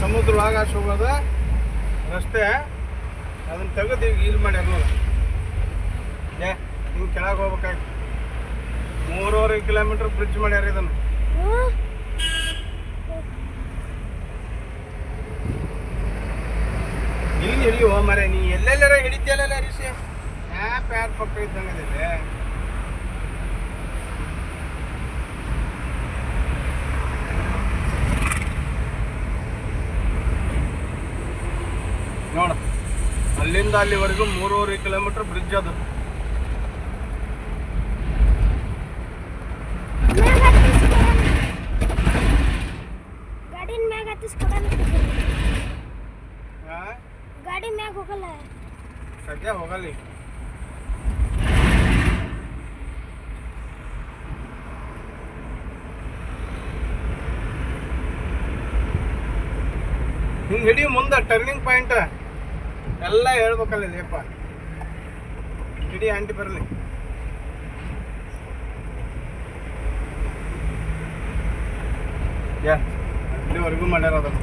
ಸಮುದ್ರೊಳಗೆ ಆಗಾಶ ಹೋಗೋದ, ರಸ್ತೆ, ಅದನ್ನ ತೆಗೆದು ಈಗ ಇಲ್ಲಿ ಮಾಡ್ಯಾರ ನೋಡಿ ಏ ಹಿಂಗೆ ಕೆಳಗೆ ಹೋಗ್ಬೇಕಾಯ್ತು. ಮೂರುವರೆ ಕಿಲೋಮೀಟರ್ ಬ್ರಿಡ್ಜ್ ಮಾಡ್ಯಾರ ಇದನ್ನು. ಇಲ್ಲಿ ಹಿಡಿಯೋ ಮರೆ ನೀ ಎಲ್ಲೆಲ್ಲರ ಹಿಡಿತಿಯಲ್ಲ ರಿಷಿ? ಆ್ಯಪ್ ಯಾರು ಪಕ್ಕ ಇದ್ದಂಗೆ ನೋಡ. ಅಲ್ಲಿಂದ ಅಲ್ಲಿವರೆಗೂ ಮೂರುವರೆ ಕಿಲೋಮೀಟರ್ ಬ್ರಿಡ್ಜ್ ಅದು? ಗಾಡಿ ಮ್ಯಾಗ ಹೋಗಲ್ಲ. ಸದ್ಯ ಹೋಗಲಿ ಹಿಂಗೆ ಹಿಡಿ ಮುಂದೆ ಟರ್ನಿಂಗ್ ಪಾಯಿಂಟ್ ಎಲ್ಲ ಹೇಳ್ಬೇಕಲ್ಲ ಲೇಪ ಹಿಡಿ ಆಂಟಿ ಬರಲಿ. ಯಾ ಇಲ್ಲಿವರೆಗೂ ಮಾಡ್ಯಾರ ಅದನ್ನು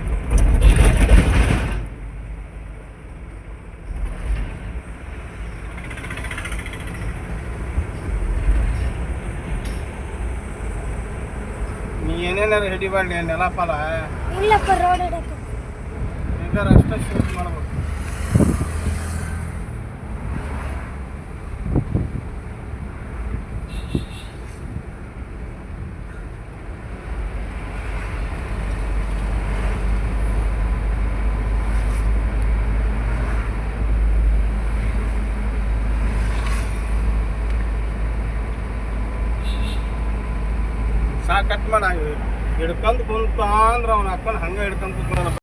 ನೀ ಏನೇನಾರು ನೆಲ ಫಲ ಇಲ್ಲಪ್ಪ ರೋಡ್ ಹಿಡಕ ಈಗ ಅಷ್ಟೇ ಶೂಟ್ ಮಾಡ್ಬೇಕು ಸಾ ಕಟ್ ಮಾಡಿ. ಹಿಡ್ಕೊಂಡು ಕುಂತ ಅಂದ್ರೆ ಅವ್ನ ಹಾಕೊಂಡು ಹಂಗೆ ಹಿಡ್ಕೊಂಡು ಕುಂತ್ಕೊಳ್ಳೋಣ